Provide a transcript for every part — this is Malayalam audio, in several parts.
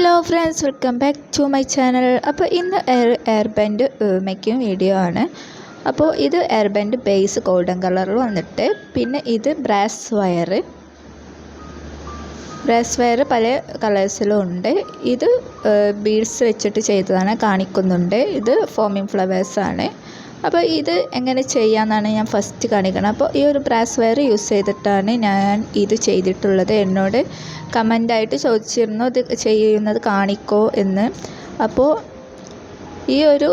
Hello friends welcome back to my channel അപ്പോൾ ഇന്ന് എയർ എയർ മേക്കിംഗ് വീഡിയോ ആണ്. അപ്പോൾ ഇത് എയർ ബാൻഡ് ബേസ് ഗോൾഡൻ കളറിൽ വന്നിട്ട് പിന്നെ ഇത് ബ്രാസ് വയർ ബ്രാസ് വയർ പല കളേഴ്സിലും ഉണ്ട്. ഇത് ബീഡ്സ് വെച്ചിട്ട് ചെയ്തതാണ് കാണിക്കുന്നുണ്ട്. ഇത് ഫോമിങ് ഫ്ലവേഴ്സാണ് അപ്പോൾ ഇത് എങ്ങനെ ചെയ്യാമെന്നാണ് ഞാൻ ഫസ്റ്റ് കാണിക്കണം. അപ്പോൾ ഈ ഒരു ബ്രാസ് വയർ യൂസ് ചെയ്തിട്ടാണ് ഞാൻ ഇത് ചെയ്തിട്ടുള്ളത്. എന്നോട് കമന്റായിട്ട് ചോദിച്ചിരുന്നു ഇത് ചെയ്യുന്നത് കാണിക്കോ എന്ന്. അപ്പോൾ ഈ ഒരു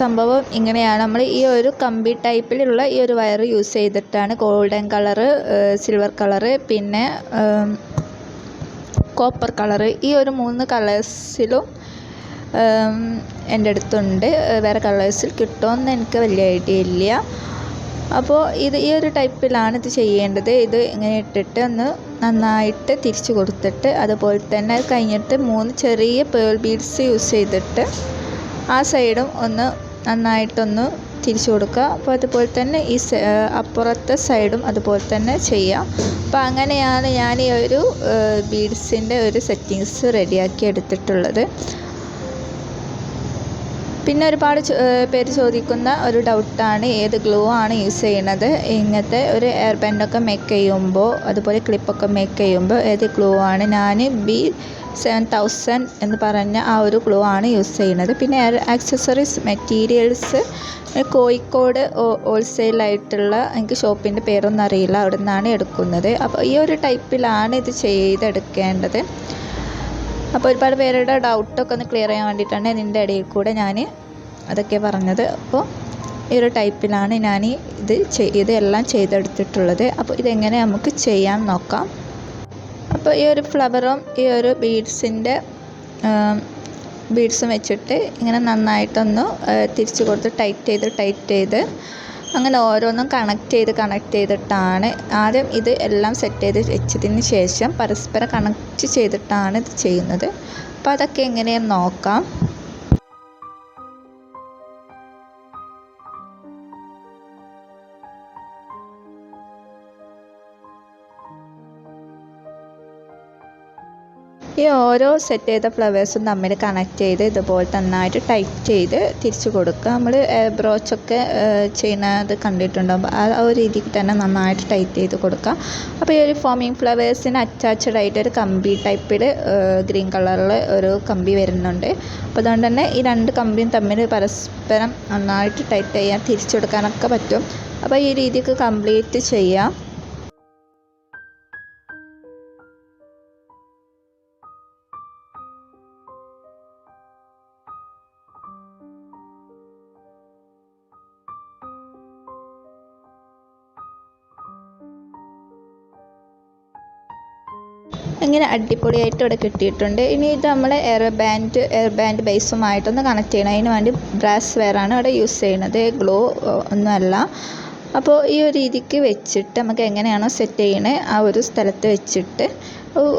സംഭവം ഇങ്ങനെയാണ്. നമ്മൾ ഈ ഒരു കമ്പി ടൈപ്പിലുള്ള ഈ ഒരു വയർ യൂസ് ചെയ്തിട്ടാണ് ഗോൾഡൻ കളറ് സിൽവർ കളറ് പിന്നെ കോപ്പർ കളറ് ഈ ഒരു മൂന്ന് കളേഴ്സിലും എന്റെ അടുത്തുണ്ട്. വേറെ കളേഴ്സിൽ കിട്ടുമെന്ന് എനിക്ക് വലിയ ഐഡിയ ഇല്ല. അപ്പോൾ ഇത് ഈ ഒരു ടൈപ്പിലാണ് ഇത് ചെയ്യേണ്ടത്. ഇത് ഇങ്ങനെ ഇട്ടിട്ട് ഒന്ന് നന്നായിട്ട് തിരിച്ച് കൊടുത്തിട്ട് അതുപോലെ തന്നെ അത് കഴിഞ്ഞിട്ട് മൂന്ന് ചെറിയ പേൾ ബീഡ്സ് യൂസ് ചെയ്തിട്ട് ആ സൈഡും ഒന്ന് നന്നായിട്ടൊന്ന് തിരിച്ചു കൊടുക്കുക. അപ്പോൾ അതുപോലെ തന്നെ ഈ അപ്പുറത്തെ സൈഡും അതുപോലെ തന്നെ ചെയ്യാം. അപ്പോൾ അങ്ങനെയാണ് ഞാൻ ഈ ഒരു ബീഡ്സിന്റെ ഒരു സെറ്റിങ്സ് റെഡിയാക്കി എടുത്തിട്ടുള്ളത്. പിന്നെ ഒരുപാട് പേര് ചോദിക്കുന്ന ഒരു ഡൗട്ടാണ് ഏത് ഗ്ലൂ ആണ് യൂസ് ചെയ്യുന്നത് ഇങ്ങനത്തെ ഒരു എയർ ബാൻഡൊക്കെ മേക്ക് ചെയ്യുമ്പോൾ അതുപോലെ ക്ലിപ്പൊക്കെ മേക്ക് ചെയ്യുമ്പോൾ ഏത് ഗ്ലൂ ആണ്? ഞാൻ ബി സെവൻ തൗസൻഡ് എന്ന് പറഞ്ഞ ആ ഒരു ഗ്ലൂ ആണ് യൂസ് ചെയ്യുന്നത് പിന്നെ ആക്സസറീസ് മെറ്റീരിയൽസ് കോഴിക്കോട് ഹോൾസെയിലായിട്ടുള്ള എനിക്ക് ഷോപ്പിന്റെ പേരൊന്നും അറിയില്ല. അവിടെ നിന്നാണ് എടുക്കുന്നത്. അപ്പോൾ ഈ ഒരു ടൈപ്പിലാണ് ഇത് ചെയ്തെടുക്കേണ്ടത്. അപ്പോൾ ഒരുപാട് പേരുടെ ഡൗട്ടൊക്കെ ഒന്ന് ക്ലിയർ ചെയ്യാൻ വേണ്ടിയിട്ടാണ് ഇതിന്റെ ഇടയിൽ കൂടെ ഞാൻ അതൊക്കെ പറഞ്ഞത്. അപ്പോൾ ഈ ഒരു ടൈപ്പിലാണ് ഞാൻ ഇത് ചെയ്ത് എല്ലാം ചെയ്തെടുത്തിട്ടുള്ളത്. അപ്പോൾ ഇതെങ്ങനെ നമുക്ക് ചെയ്യാൻ നോക്കാം. അപ്പോൾ ഈ ഒരു ഫ്ലവറും ഈ ഒരു ബീഡ്സിന്റെ ബീഡ്സും വെച്ചിട്ട് ഇങ്ങനെ നന്നായിട്ടൊന്ന് തിരിച്ച് കൊടുത്ത് ടൈറ്റ് ചെയ്ത് ടൈറ്റ് ചെയ്ത് അങ്ങനെ ഓരോന്നും കണക്ട് ചെയ്ത് കണക്ട് ചെയ്തിട്ടാണ് ആദ്യം ഇത് എല്ലാം സെറ്റ് ചെയ്ത് വെച്ചതിന് ശേഷം പരസ്പരം കണക്ട് ചെയ്തിട്ടാണ് ഇത് ചെയ്യുന്നത്. അപ്പോൾ അതൊക്കെ എങ്ങനെയെന്ന് നോക്കാം. ഈ ഓരോ സെറ്റ് ചെയ്ത ഫ്ലവേഴ്സും തമ്മിൽ കണക്ട് ചെയ്ത് ഇതുപോലെ നന്നായിട്ട് ടൈറ്റ് ചെയ്ത് തിരിച്ചു കൊടുക്കുക. നമ്മൾ ബ്രോച്ചൊക്കെ ചെയ്യുന്നത് കണ്ടിട്ടുണ്ടാകുമ്പോൾ ആ ഒരു രീതിക്ക് തന്നെ നന്നായിട്ട് ടൈറ്റ് ചെയ്ത് കൊടുക്കുക. അപ്പോൾ ഈ ഒരു ഫോമിങ് ഫ്ലവേഴ്സിന് അറ്റാച്ച്ഡ് ആയിട്ട് ഒരു കമ്പി ടൈപ്പിൽ ഗ്രീൻ കളറിൽ ഒരു കമ്പി വരുന്നുണ്ട്. അപ്പോൾ അതുകൊണ്ട് തന്നെ ഈ രണ്ട് കമ്പിയും തമ്മിൽ പരസ്പരം നന്നായിട്ട് ടൈറ്റ് ചെയ്യാൻ തിരിച്ചു കൊടുക്കാനൊക്കെ പറ്റും. അപ്പോൾ ഈ രീതിക്ക് കംപ്ലീറ്റ് ചെയ്യാം. ഇങ്ങനെ അടിപൊളിയായിട്ട് ഇവിടെ കിട്ടിയിട്ടുണ്ട്. ഇനി ഇത് നമ്മൾ എയർ ബാൻഡ് എയർ ബാൻഡ് ബേസുമായിട്ടൊന്ന് കണക്ട് ചെയ്യണം. അതിന് വേണ്ടി ബ്രാസ് വെയറാണ് ഇവിടെ യൂസ് ചെയ്യുന്നത്. ഗ്ലോ ഒന്നുമല്ല. അപ്പോൾ ഈ ഒരു രീതിക്ക് വെച്ചിട്ട് നമുക്ക് എങ്ങനെയാണോ സെറ്റ് ചെയ്യണേ ആ ഒരു സ്ഥലത്ത് വെച്ചിട്ട്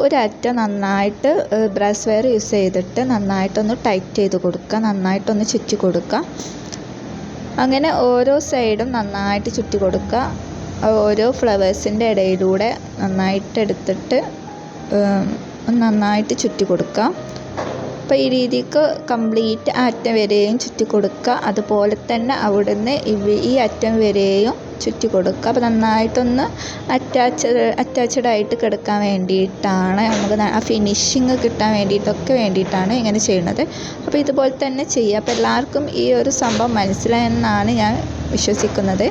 ഒരറ്റം നന്നായിട്ട് ബ്രാസ് വെയർ യൂസ് ചെയ്തിട്ട് നന്നായിട്ടൊന്ന് ടൈറ്റ് ചെയ്ത് കൊടുക്കുക. നന്നായിട്ടൊന്ന് ചുറ്റി കൊടുക്കുക. അങ്ങനെ ഓരോ സൈഡും നന്നായിട്ട് ചുറ്റി കൊടുക്കുക. ഓരോ ഫ്ലവേഴ്സിന്റെ ഇടയിലൂടെ നന്നായിട്ട് എടുത്തിട്ട് നന്നായിട്ട് ചുറ്റി കൊടുക്കുക അപ്പോൾ ഈ രീതിക്ക് കംപ്ലീറ്റ് അറ്റം വരെയും ചുറ്റി കൊടുക്കുക അതുപോലെ തന്നെ അവിടുന്ന് ഈ അറ്റം വരെയും ചുറ്റി കൊടുക്കുക അപ്പോൾ നന്നായിട്ടൊന്ന് അറ്റാച്ച് അറ്റാച്ച്ഡ് ആയിട്ട് കിടക്കാൻ വേണ്ടിയിട്ടാണ് നമുക്ക് ആ ഫിനിഷിങ് കിട്ടാൻ വേണ്ടിയിട്ടൊക്കെ വേണ്ടിയിട്ടാണ് ഇങ്ങനെ ചെയ്യുന്നത് അപ്പോൾ ഇതുപോലെ തന്നെ ചെയ്യുക അപ്പോൾ എല്ലാവർക്കും ഈ ഒരു സംഭവം മനസ്സിലായെന്നാണ് ഞാൻ വിശ്വസിക്കുന്നത്.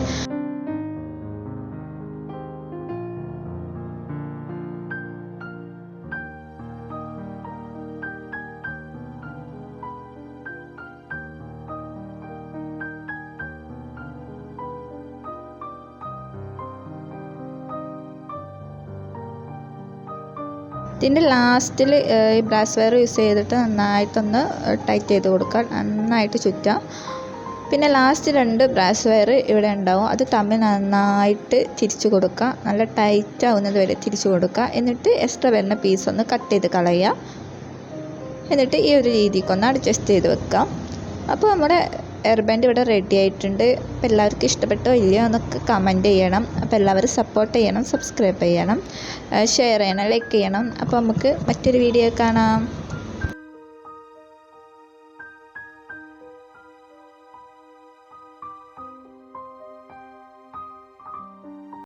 ഇതിന്റെ ലാസ്റ്റിൽ ഈ ബ്രാസ് വയർ യൂസ് ചെയ്തിട്ട് നന്നായിട്ടൊന്ന് ടൈറ്റ് ചെയ്ത് കൊടുക്കുക. നന്നായിട്ട് ചുറ്റുക പിന്നെ ലാസ്റ്റ് രണ്ട് ബ്രാസ് വയർ ഇവിടെ ഉണ്ടാവും. അത് തമ്മിൽ നന്നായിട്ട് തിരിച്ചു കൊടുക്കുക. നല്ല ടൈറ്റ് ആവുന്നത് വരെ തിരിച്ചു കൊടുക്കുക. എന്നിട്ട് എക്സ്ട്രാ വരുന്ന പീസ് ഒന്ന് കട്ട് ചെയ്ത് കളയുക. എന്നിട്ട് ഈ ഒരു രീതിക്കൊന്ന് അഡ്ജസ്റ്റ് ചെയ്ത് വെക്കാം അപ്പോൾ നമ്മുടെ എയർ ബാൻഡ് ഇവിടെ റെഡി ആയിട്ടുണ്ട്. അപ്പോൾ എല്ലാവർക്കും ഇഷ്ടപ്പെട്ടോ ഇല്ലയോ എന്നൊക്കെ കമന്റ് ചെയ്യണം. അപ്പോൾ എല്ലാവരും സപ്പോർട്ട് ചെയ്യണം സബ്സ്ക്രൈബ് ചെയ്യണം. ഷെയർ ചെയ്യണം ലൈക്ക് ചെയ്യണം. അപ്പോൾ നമുക്ക് മറ്റൊരു വീഡിയോ കാണാം.